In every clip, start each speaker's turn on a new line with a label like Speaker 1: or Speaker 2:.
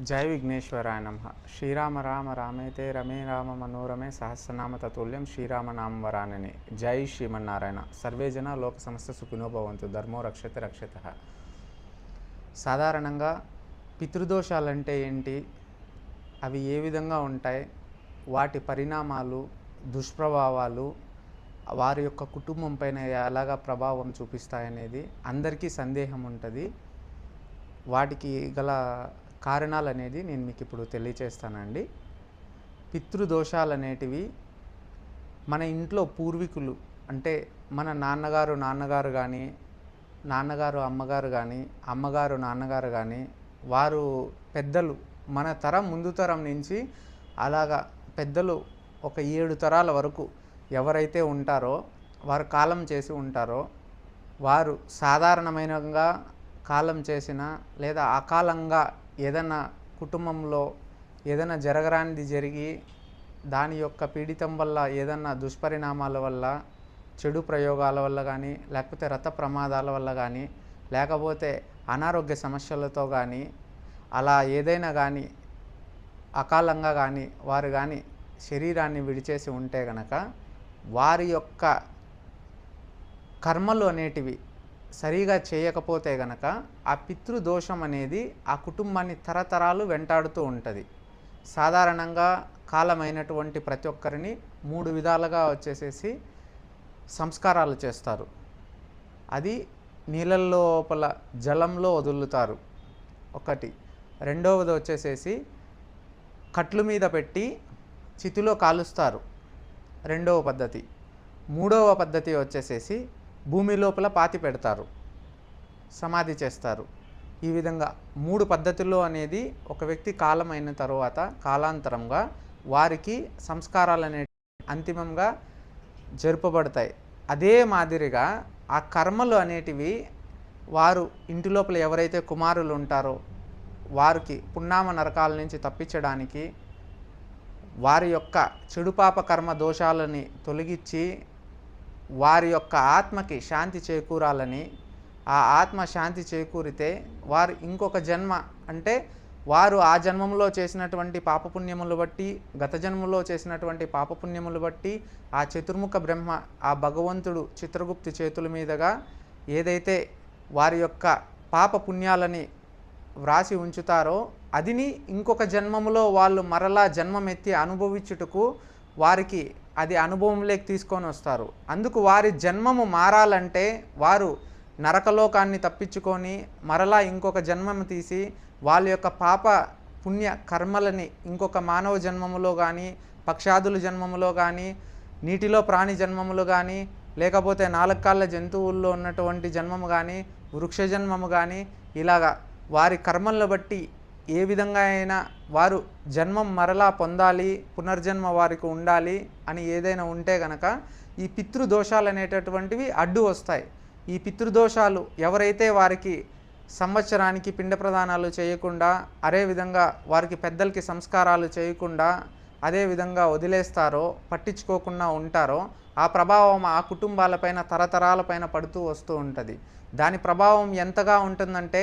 Speaker 1: జై విఘ్నేశ్వరాయ నమ. శ్రీరామ రామ రామేతే రమే రామ మనోరమే సహస్రనామ తతుల్యం శ్రీరామనామ వరానని. జై శ్రీమన్నారాయణ. సర్వే జన లోక సమస్త సుఖినో భవంతు. ధర్మో రక్షత రక్షత. సాధారణంగా పితృదోషాలంటే ఏంటి? అవి ఏ విధంగా ఉంటాయి? వాటి పరిణామాలు దుష్ప్రభావాలు వారి యొక్క కుటుంబం పైన ఎలాగా ప్రభావం చూపిస్తాయనేది అందరికీ సందేహం ఉంటుంది. వాటికి గల కారణాలు అనేది నేను మీకు ఇప్పుడు తెలియచేస్తానండి. పితృదోషాలు అనేటివి మన ఇంట్లో పూర్వీకులు అంటే మన నాన్నగారు నాన్నగారు కానీ నాన్నగారు అమ్మగారు కానీ అమ్మగారు నాన్నగారు కానీ వారు పెద్దలు మన తరం ముందు తరం నుంచి అలాగా పెద్దలు ఒక ఏడు తరాల వరకు ఎవరైతే ఉంటారో వారు కాలం చేసి ఉంటారో వారు సాధారణమైనగా కాలం చేసిన లేదా అకాలంగా ఏదైనా కుటుంబంలో ఏదైనా జరగరానిది జరిగి దాని యొక్క పీడితం వల్ల ఏదన్నా దుష్పరిణామాల వల్ల చెడు ప్రయోగాల వల్ల కానీ లేకపోతే రథ ప్రమాదాల వల్ల కానీ లేకపోతే అనారోగ్య సమస్యలతో కానీ అలా ఏదైనా కానీ అకాలంగా కానీ వారు కానీ శరీరాన్ని విడిచేసి ఉంటే గనక వారి యొక్క కర్మలు అనేటివి సరిగా చేయకపోతే గనక ఆ పితృదోషం అనేది ఆ కుటుంబాన్ని తరతరాలు వెంటాడుతూ ఉంటుంది. సాధారణంగా కాలమైనటువంటి ప్రతి ఒక్కరిని మూడు విధాలుగా వచ్చేసేసి సంస్కారాలు చేస్తారు. అది నీళ్ళ లోపల జలంలో వదులుతారు. ఒకటి. రెండవది వచ్చేసేసి కట్లు మీద పెట్టి చితిలో కాలుస్తారు. రెండవ పద్ధతి. మూడవ పద్ధతి వచ్చేసేసి భూమి లోపల పాతి పెడతారు సమాధి చేస్తారు. ఈ విధంగా మూడు పద్ధతుల్లో అనేది ఒక వ్యక్తి కాలం అయిన తర్వాత కాలాంతరంగా వారికి సంస్కారాలు అనే అంతిమంగా జరుపబడతాయి. అదే మాదిరిగా ఆ కర్మలు అనేటివి వారు ఇంటి లోపల ఎవరైతే కుమారులు ఉంటారో వారికి పున్నామ నరకాల నుంచి తప్పించడానికి వారి యొక్క చెడుపాప కర్మ దోషాలని తొలగించి వారి యొక్క ఆత్మకి శాంతి చేకూరాలని ఆ ఆత్మ శాంతి చేకూరితే వారు ఇంకొక జన్మ అంటే వారు ఆ జన్మంలో చేసినటువంటి పాపపుణ్యములు బట్టి గత జన్మలో చేసినటువంటి పాపపుణ్యములు బట్టి ఆ చతుర్ముఖ బ్రహ్మ ఆ భగవంతుడు చిత్రగుప్తి చేతుల మీదుగా ఏదైతే వారి యొక్క పాప పుణ్యాలని వ్రాసి ఉంచుతారో అదిని ఇంకొక జన్మములో వాళ్ళు మరలా జన్మమెత్తి అనుభవించుటకు వారికి అది అనుభవంలోకి తీసుకొని వస్తారు. అందుకు వారి జన్మము మారాలంటే వారు నరకలోకాన్ని తప్పించుకొని మరలా ఇంకొక జన్మము తీసి వాళ్ళ యొక్క పాప పుణ్య కర్మలని ఇంకొక మానవ జన్మములో కానీ పక్షాదుల జన్మములో కానీ నీటిలో ప్రాణి జన్మములు కానీ లేకపోతే నాలుగు కాళ్ళ జంతువుల్లో ఉన్నటువంటి జన్మము కానీ వృక్ష జన్మము కానీ ఇలాగా వారి కర్మలను బట్టి ఏ విధంగా అయినా వారు జన్మం మరలా పొందాలి పునర్జన్మ వారికి ఉండాలి అని ఏదైనా ఉంటే గనక ఈ పితృదోషాలు అనేటటువంటివి అడ్డు వస్తాయి. ఈ పితృదోషాలు ఎవరైతే వారికి సంవత్సరానికి పిండ ప్రదానాలు చేయకుండా అదే విధంగా వారికి పెద్దలకి సంస్కారాలు చేయకుండా అదే విధంగా వదిలేస్తారో పట్టించుకోకుండా ఉంటారో ఆ ప్రభావం ఆ కుటుంబాలపైన తరతరాలపైన పడుతూ వస్తూ ఉంటుంది. దాని ప్రభావం ఎంతగా ఉంటుందంటే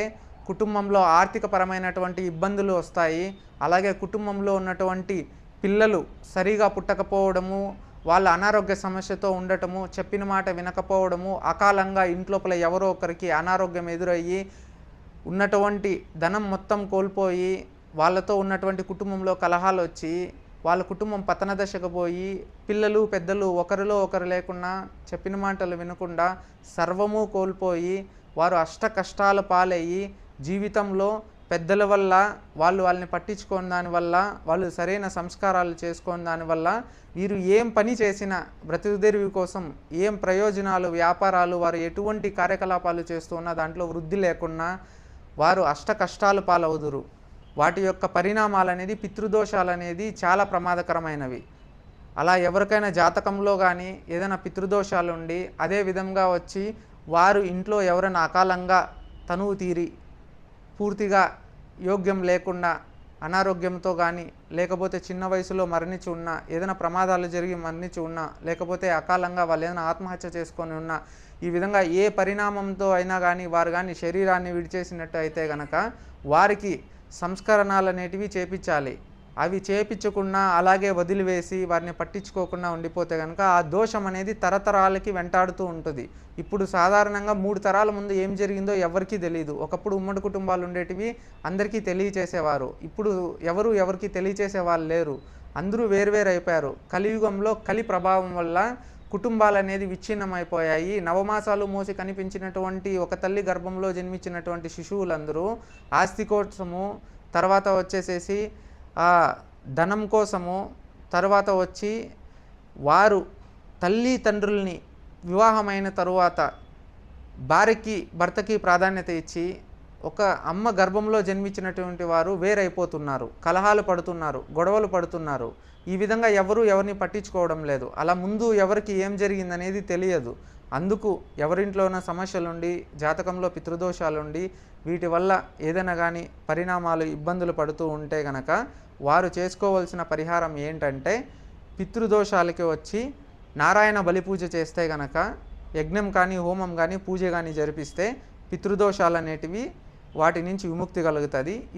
Speaker 1: కుటుంబంలో ఆర్థికపరమైనటువంటి ఇబ్బందులు వస్తాయి. అలాగే కుటుంబంలో ఉన్నటువంటి పిల్లలు సరిగా పుట్టకపోవడము వాళ్ళ అనారోగ్య సమస్యతో ఉండటము చెప్పిన మాట వినకపోవడము అకాలంగా ఇంట్లోపల ఎవరో ఒకరికి అనారోగ్యం ఎదురయ్యి ఉన్నటువంటి ధనం మొత్తం కోల్పోయి వాళ్ళతో ఉన్నటువంటి కుటుంబంలో కలహాలు వచ్చి వాళ్ళ కుటుంబం పతన దశకు పోయి పిల్లలు పెద్దలు ఒకరిలో ఒకరు లేకుండా చెప్పిన మాటలు వినకుండా సర్వము కోల్పోయి వారు అష్ట కష్టాల పాలయ్యి జీవితంలో పెద్దల వల్ల వాళ్ళు వాళ్ళని పట్టించుకోని దానివల్ల వాళ్ళు సరైన సంస్కారాలు చేసుకోని దానివల్ల వీరు ఏం పని చేసినా బ్రతుకుదెరువు కోసం ఏం ప్రయోజనాలు వ్యాపారాలు వారు ఎటువంటి కార్యకలాపాలు చేస్తున్నా దాంట్లో వృద్ధి లేకుండా వారు అష్ట కష్టాలు పాలవుదురు. వాటి యొక్క పరిణామాలు అనేది పితృదోషాలు అనేది చాలా ప్రమాదకరమైనవి. అలా ఎవరికైనా జాతకంలో కానీ ఏదైనా పితృదోషాలు ఉండి అదే విధంగా వచ్చి వారు ఇంట్లో ఎవరైనా అకాలంగా తనువు తీరి పూర్తిగా యోగ్యం లేకుండా అనారోగ్యంతో కానీ లేకపోతే చిన్న వయసులో మరణించి ఉన్నా ఏదైనా ప్రమాదాలు జరిగి మరణించి ఉన్నా లేకపోతే అకాలంగా వాళ్ళు ఏదైనా ఆత్మహత్య చేసుకొని ఉన్నా ఈ విధంగా ఏ పరిణామంతో అయినా కానీ వారు కానీ శరీరాన్ని విడిచేసినట్టు అయితే గనక వారికి సంస్కరణలు అనేటివి చేపించాలి. అవి చేపించకుండా అలాగే వదిలివేసి వారిని పట్టించుకోకుండా ఉండిపోతే కనుక ఆ దోషం అనేది తరతరాలకి వెంటాడుతూ ఉంటుంది. ఇప్పుడు సాధారణంగా మూడు తరాల ముందు ఏం జరిగిందో ఎవరికీ తెలియదు ఒకప్పుడు ఉమ్మడి కుటుంబాలు ఉండేటివి అందరికీ తెలియచేసేవారు. ఇప్పుడు ఎవరు ఎవరికి తెలియచేసే వాళ్ళు లేరు. అందరూ వేరువేరు అయిపోయారు కలియుగంలో కలి ప్రభావం వల్ల కుటుంబాలు అనేది విచ్ఛిన్నమైపోయాయి. నవమాసాలు మోసి కనిపించినటువంటి ఒక తల్లి గర్భంలో జన్మించినటువంటి శిశువులందరూ ఆస్తి కోసము తర్వాత వచ్చేసేసి ఆ ధనం కోసము తర్వాత వచ్చి వారు తల్లి తండ్రుల్ని వివాహమైన తరువాత భార్యకి భర్తకి ప్రాధాన్యత ఇచ్చి ఒక అమ్మ గర్భంలో జన్మించినటువంటి వారు వేరైపోతున్నారు. కలహాలు పడుతున్నారు గొడవలు పడుతున్నారు. ఈ విధంగా ఎవరు ఎవరిని పట్టించుకోవడం లేదు. అలా ముందు ఎవరికి ఏం జరిగిందనేది తెలియదు. అందుకు ఎవరింట్లోన సమస్యలుండి జాతకంలో పితృదోషాలుండి వీటి వల్ల ఏదైనా కానీ పరిణామాలు ఇబ్బందులు పడుతూ ఉంటే గనక వారు చేసుకోవలసిన పరిహారం ఏంటంటే పితృదోషాలకి వచ్చి నారాయణ బలి పూజ చేస్తే గనక యజ్ఞం కానీ హోమం కానీ పూజ కానీ జరిపిస్తే పితృదోషాలు అనేటివి వాటి నుంచి విముక్తి కలుగుతుంది.